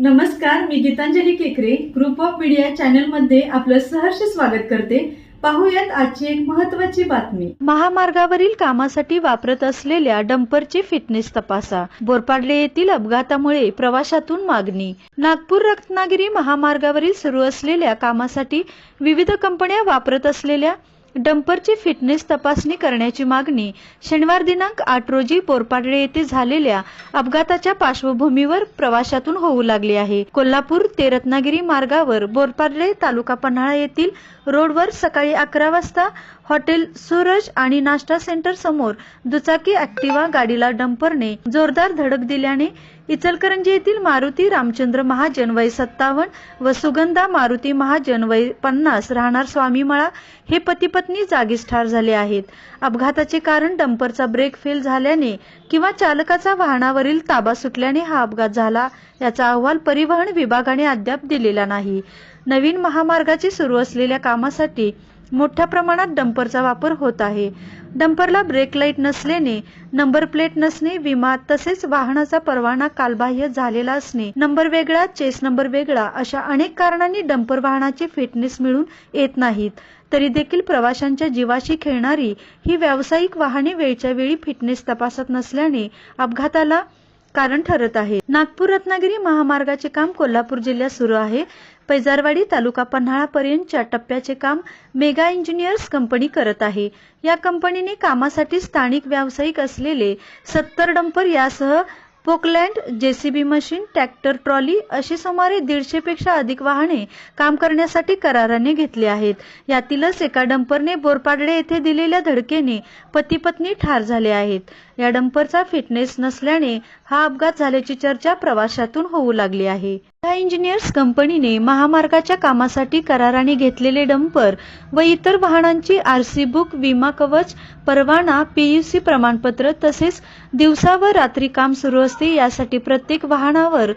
नमस्कार मी गीतांजली केकरे group of media चॅनलमध्ये आपलं सहर्ष स्वागत करते. पाहूयात आजची एक महत्वाची बातमी. महामार्गावरील कामासाठी वापरत असलेल्या डंपरची फिटनेस तपासा. बोरपाडले येथील अपघातामुळे प्रवाशातून मागणी. नागपूर रत्नागिरी महामार्गावरील सुरू असलेल्या कामासाठी विविध कंपन्या वापरत असलेल्या डंपरची फिटनेस तपासणी करण्याची मागणी शनिवार दिनांक आठ रोजी पोरपाडळे येथे झालेल्या अपघाताच्या पार्श्वभूमीवर प्रवाशातून होऊ लागली आहे. कोल्हापूर ते रत्नागिरी मार्गावर बोरपाडळे तालुका पन्हाळा येथील रोडवर सकाळी अकरा वाजता हॉटेल सूरज आणि नाश्ता सेंटर समोर दुचाकी ऍक्टिवा गाडीला डंपरने जोरदार धडक दिल्याने इचलकरंजी येथील मारुती रामचंद्र महाजन वय सत्तावन्न व सुगंधा मारुती महाजन वय पन्नास राहणार स्वामीमळा हे पती पत्नी जागीच ठार झाले आहेत. अपघाताचे कारण डंपरचा ब्रेक फेल झाल्याने किंवा चालकाचा वाहनावरील ताबा सुटल्याने हा अपघात झाला. याचा अहवाल परिवहन विभागाने अद्याप दिलेला नाही. नवीन महामार्गाची सुरू असलेल्या कामासाठी मोठ्या प्रमाणात डंपरचा वापर होत आहे. डंपरला ब्रेक लाइट नसल्याने नंबर प्लेट नसणे विमा तसेच वाहनाचा परवाना कालबाह्य झालेला असणे नंबर वेगळा चेस नंबर वेगळा अशा अनेक कारणांनी डंपर वाहनाची फिटनेस मिळून येत नाहीत. तरी देखील प्रवाशांच्या जीवाशी खेळणारी ही व्यावसायिक वाहने वेळच्या वेळी फिटनेस तपासत नसल्याने अपघाताला कारण ठरत आहे. नागपूर रत्नागिरी महामार्गाचे काम कोल्हापूर जिल्ह्यात सुरू आहे. पैजारवाडी तालुका पन्हाळा पर्यंतच्या टप्प्याचे काम मेगा इंजिनियर्स कंपनी करत आहे. या कंपनीने कामासाठी स्थानिक व्यावसायिक असलेले सत्तर डंपर यासह Poclain JCB machine tractor trolley अशी सुमारे दीडशे पेक्षा अधिक वाहने काम करण्यासाठी कराराने घेतली आहेत. यातीलच एका डंपरने बोरपाडळे येथे दिलेल्या धडकेने पती पत्नी ठार झाले आहेत. या डंपरचा फिटनेस नसल्याने हा अपघात झाल्याची चर्चा प्रवाशातून होऊ लागली आहे. टाटा इंजिनियर्स कंपनीने महामार्गाच्या कामासाठी कराराने घेतलेले डंपर व इतर वाहनांची आरसी बुक विमा कवच परवाना पीयूसी प्रमाणपत्र तसेच दिवसा व रात्री काम सुरू असते यासाठी प्रत्येक वाहनावर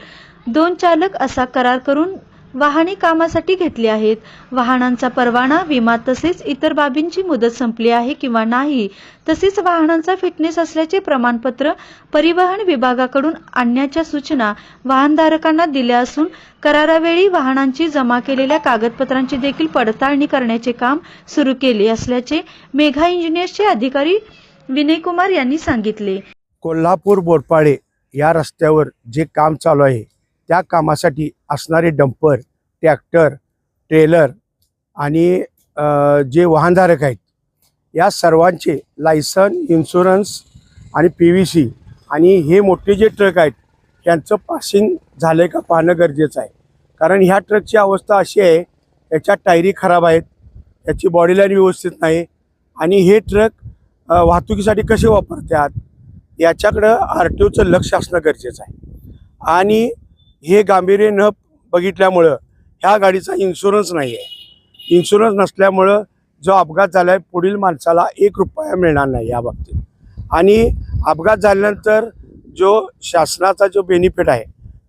दोन चालक असा करार करून वाहने कामासाठी घेतली आहेत. वाहनांचा परवाना विमा तसेच इतर बाबींची मुदत संपली आहे किंवा नाही तसेच वाहनांचा फिटनेस असल्याचे प्रमाणपत्र परिवहन विभागाकडून आणण्याच्या सूचना वाहनधारकांना दिल्या असून करारावेळी वाहनांची जमा केलेल्या कागदपत्रांची देखील पडताळणी करण्याचे काम सुरू केले असल्याचे मेघा इंजिनियर्सचे अधिकारी विनय कुमार यांनी सांगितले. कोल्हापूर बोरपाडे या रस्त्यावर जे काम चालू आहे त्या कामासाठी असणारे डंपर ट्रॅक्टर ट्रेलर आणि जे वाहनधारक आहेत या सर्वांचे लायसन इन्शुरन्स आणि पी व्ही सी आणि हे मोठे जे ट्रक आहेत यांचं पासिंग झालं का पाहणं गरजेचं आहे. कारण ह्या ट्रकची अवस्था अशी आहे याच्या टायरी खराब आहेत याची बॉडी लाईन व्यवस्थित नाही आणि हे ट्रक वाहतुकीसाठी कसे वापरतात याच्याकडं आर टी ओचं लक्ष असणं गरजेचं आहे. आणि हे गांभीर्य न बघितल्यामुळं ह्या गाडीचा इन्शुरन्स नाही आहे इन्शुरन्स नसल्यामुळं जो अपघात झाला आहे पुढील माणसाला एक रुपया मिळणार नाही या बाबतीत. आणि अपघात झाल्यानंतर जो शासनाचा जो बेनिफिट आहे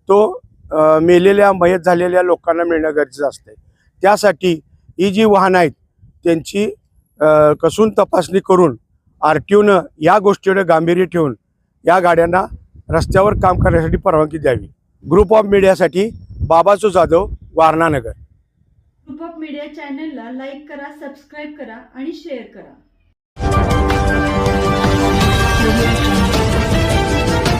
तो मेलेल्या मयत झालेल्या लोकांना मिळणं गरजेचं असते त्यासाठी ही जी वाहनं आहेत त्यांची कसून तपासणी करून आर टी ओनं या गोष्टीकडे गांभीर्य ठेवून या गाड्यांना रस्त्यावर काम करण्यासाठी परवानगी द्यावी. ग्रुप ऑफ मीडियासाठी बाबाचो Jadhav Warananagar group of media चॅनलला लाईक करा सबस्क्राईब करा आणि शेअर करा.